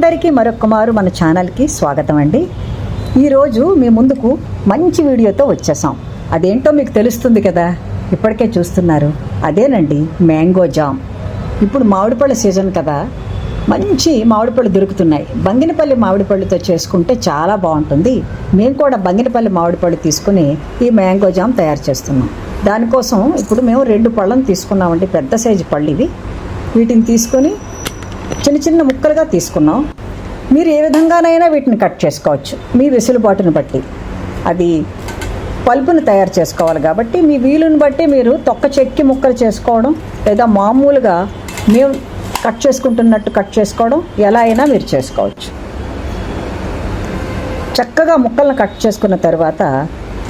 అందరికీ మరొక మారు మన ఛానల్కి స్వాగతం అండి. ఈరోజు మీ ముందుకు మంచి వీడియోతో వచ్చేసాం. అదేంటో మీకు తెలుస్తుంది కదా ఇప్పటికే చూస్తున్నారు. అదేనండి మ్యాంగో జామ్. ఇప్పుడు మామిడిపళ్ళ సీజన్ కదా మంచి మామిడిపళ్ళు దొరుకుతున్నాయి. బంగినపల్లి మామిడిపళ్ళుతో చేసుకుంటే చాలా బాగుంటుంది. మేము కూడా బంగినపల్లి మామిడిపళ్ళు తీసుకుని ఈ మ్యాంగో జామ్ తయారు చేస్తున్నాం. దానికోసం ఇప్పుడు మేము రెండు పళ్ళను తీసుకున్నామండి పెద్ద సైజు పళ్ళు ఇవి. వీటిని తీసుకొని చిన్న చిన్న ముక్కలుగా తీసుకున్నాం. మీరు ఏ విధంగానైనా వీటిని కట్ చేసుకోవచ్చు. మీ వెసులుబాటును బట్టి. అది పల్పును తయారు చేసుకోవాలి కాబట్టి మీ వీలుని బట్టి మీరు తొక్క చెక్కి ముక్కలు చేసుకోవడం లేదా మామూలుగా మేము కట్ చేసుకుంటున్నట్టు కట్ చేసుకోవడం ఎలా అయినా మీరు చేసుకోవచ్చు. చక్కగా ముక్కలను కట్ చేసుకున్న తర్వాత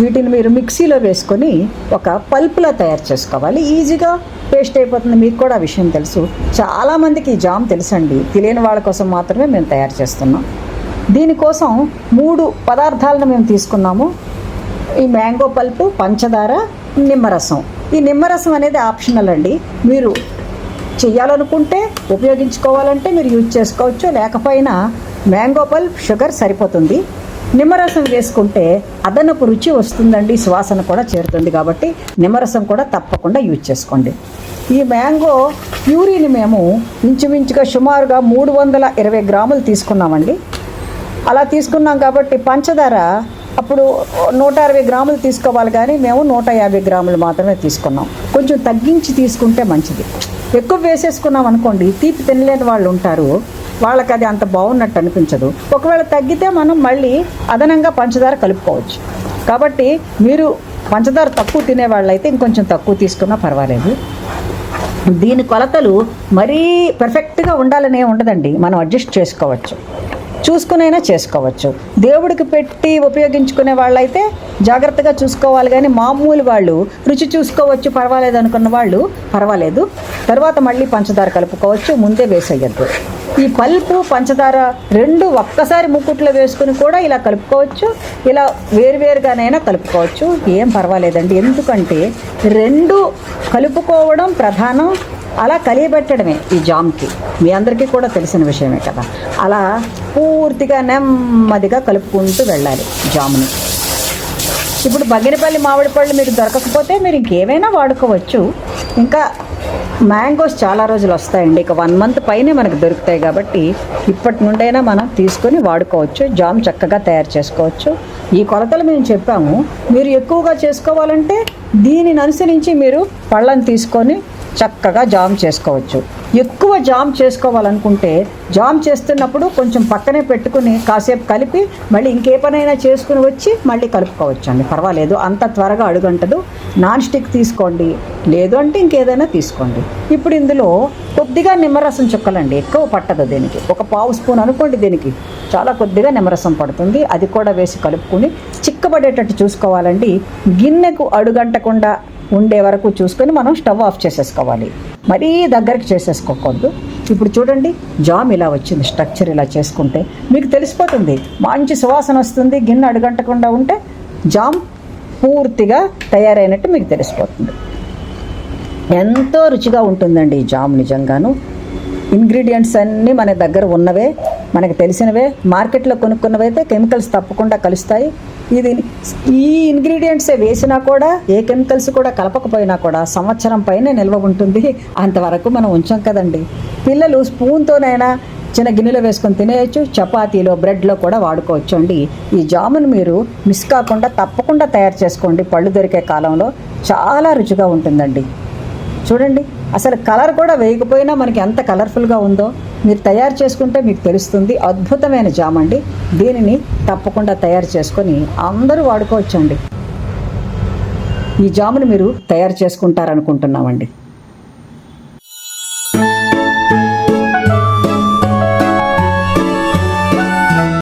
వీటిని మీరు మిక్సీలో వేసుకొని ఒక పల్పులా తయారు చేసుకోవాలి. ఈజీగా పేస్ట్ అయిపోతుంది. మీకు కూడా ఆ విషయం తెలుసు. చాలామందికి ఈ జామ్ తెలుసండి. తెలియని వాళ్ళ కోసం మాత్రమే మేము తయారు చేస్తున్నాం. దీనికోసం మూడు పదార్థాలను మేము తీసుకున్నాము. ఈ మ్యాంగో పల్పు పంచదార నిమ్మరసం. ఈ నిమ్మరసం అనేది ఆప్షనల్ అండి. మీరు చేయాలనుకుంటే ఉపయోగించుకోవాలంటే మీరు యూజ్ చేసుకోవచ్చు. లేకపోయినా మ్యాంగో పల్ప్ షుగర్ సరిపోతుంది. నిమ్మరసం వేసుకుంటే అదనపు రుచి వస్తుందండి సువాసన కూడా చేరుతుంది కాబట్టి నిమ్మరసం కూడా తప్పకుండా యూజ్ చేసుకోండి. ఈ మ్యాంగో ప్యూరీని మేము ఇంచుమించుగా సుమారుగా మూడు వందల ఇరవై గ్రాములు తీసుకున్నామండి. అలా తీసుకున్నాం కాబట్టి పంచదార అప్పుడు నూట అరవై గ్రాములు తీసుకోవాలి కానీ మేము నూట యాభై గ్రాములు మాత్రమే తీసుకున్నాం. కొంచెం తగ్గించి తీసుకుంటే మంచిది. ఎక్కువ వేసేసుకున్నాం అనుకోండి తీపి తినలేని వాళ్ళు ఉంటారు. వాళ్ళకి అది అంత బాగున్నట్టు అనిపించదు. ఒకవేళ తగ్గితే మనం మళ్ళీ అదనంగా పంచదార కలుపుకోవచ్చు. కాబట్టి మీరు పంచదార తక్కువ తినే వాళ్ళైతే ఇంకొంచెం తక్కువ తీసుకున్నా పర్వాలేదు. దీని కొలతలు మరీ పర్ఫెక్ట్గా ఉండాలనే ఉండదండి. మనం అడ్జస్ట్ చేసుకోవచ్చు. చూసుకునైనా చేసుకోవచ్చు. దేవుడికి పెట్టి ఉపయోగించుకునే వాళ్ళైతే జాగ్రత్తగా చూసుకోవాలి. కానీ మామూలు వాళ్ళు రుచి చూసుకోవచ్చు పర్వాలేదు అనుకున్న వాళ్ళు పర్వాలేదు. తర్వాత మళ్ళీ పంచదార కలుపుకోవచ్చు ముందే వేసేయద్దు. ఈ పల్పు పంచదార రెండు ఒక్కసారి ముక్కుట్లో వేసుకుని కూడా ఇలా కలుపుకోవచ్చు. ఇలా వేరువేరుగానైనా కలుపుకోవచ్చు. ఏం పర్వాలేదండి. ఎందుకంటే రెండు కలుపుకోవడం ప్రధానం. అలా కలియబెట్టడమే ఈ జామ్కి. మీ అందరికీ కూడా తెలిసిన విషయమే కదా. అలా పూర్తిగా నెమ్మదిగా కలుపుకుంటూ వెళ్ళాలి జాముని. ఇప్పుడు బగినపల్లి మామిడి పళ్ళు మీరు దొరకకపోతే మీరు ఇంకేమైనా వాడుకోవచ్చు. ఇంకా మ్యాంగోస్ చాలా రోజులు వస్తాయండి. ఇక వన్ మంత్ పైనే మనకు దొరుకుతాయి కాబట్టి ఇప్పటి నుండైనా మనం తీసుకొని వాడుకోవచ్చు. జామ్ చక్కగా తయారు చేసుకోవచ్చు. ఈ కొలతలు మేము చెప్పాము. మీరు ఎక్కువగా చేసుకోవాలంటే దీనిని అనుసరించి మీరు పళ్ళని తీసుకొని చక్కగా జామ్ చేసుకోవచ్చు. ఎక్కువ జామ్ చేసుకోవాలనుకుంటే జామ్ చేస్తున్నప్పుడు కొంచెం పక్కనే పెట్టుకుని కాసేపు కలిపి మళ్ళీ ఇంకే పనైనా చేసుకుని వచ్చి మళ్ళీ కలుపుకోవచ్చు అండి పర్వాలేదు అంత త్వరగా అడుగంటదు. నాన్ స్టిక్ తీసుకోండి. లేదు అంటే ఇంకేదైనా తీసుకోండి. ఇప్పుడు ఇందులో కొద్దిగా నిమ్మరసం చుక్కలండి. ఎక్కువ పట్టదు దీనికి. ఒక పావు స్పూన్ అనుకోండి దీనికి. చాలా కొద్దిగా నిమ్మరసం పడుతుంది. అది కూడా వేసి కలుపుకుని చిక్కబడేటట్టు చూసుకోవాలండి. గిన్నెకు అడుగంటకుండా ఉండే వరకు చూసుకొని మనం స్టవ్ ఆఫ్ చేసేసుకోవాలి. మరీ దగ్గరికి చేసేసుకోకూడదు. ఇప్పుడు చూడండి జామ్ ఇలా వచ్చింది స్ట్రక్చర్ ఇలా చేసుకుంటే. మీకు తెలిసిపోతుంది మంచి సువాసన వస్తుంది గిన్నె అడుగంటకుండా ఉంటే జామ్ పూర్తిగా తయారైనట్టు మీకు తెలిసిపోతుంది. ఎంతో రుచిగా ఉంటుందండి ఈ జామ్ నిజంగాను. ఇంగ్రీడియంట్స్ అన్నీ మన దగ్గర ఉన్నవే. మనకు తెలిసినవే మార్కెట్లో కొనుక్కున్నవైతే కెమికల్స్ తప్పకుండా కలుస్తాయి. ఇది ఈ ఇంగ్రీడియంట్సే వేసినా కూడా ఏ కెమికల్స్ కూడా కలపకపోయినా కూడా సంవత్సరం పైన నిల్వ ఉంటుంది. అంతవరకు మనం ఉంచాం కదండి. పిల్లలు స్పూన్తోనైనా చిన్న గిన్నెలో వేసుకొని తినేయచ్చు చపాతీలో బ్రెడ్లో కూడా వాడుకోవచ్చు అండి. ఈ జామును మీరు మిస్ కాకుండా తప్పకుండా తయారు చేసుకోండి. పళ్ళు దొరికే కాలంలో చాలా రుచిగా ఉంటుందండి. చూడండి అసలు కలర్ కూడా వేయకపోయినా మనకి ఎంత కలర్ఫుల్గా ఉందో. మీరు తయారు చేసుకుంటే మీకు తెలుస్తుంది అద్భుతమైన జామ్ అండి. దీనిని తప్పకుండా తయారు చేసుకొని అందరూ వాడుకోవచ్చండి. ఈ జామును మీరు తయారు చేసుకుంటారనుకుంటున్నామండి.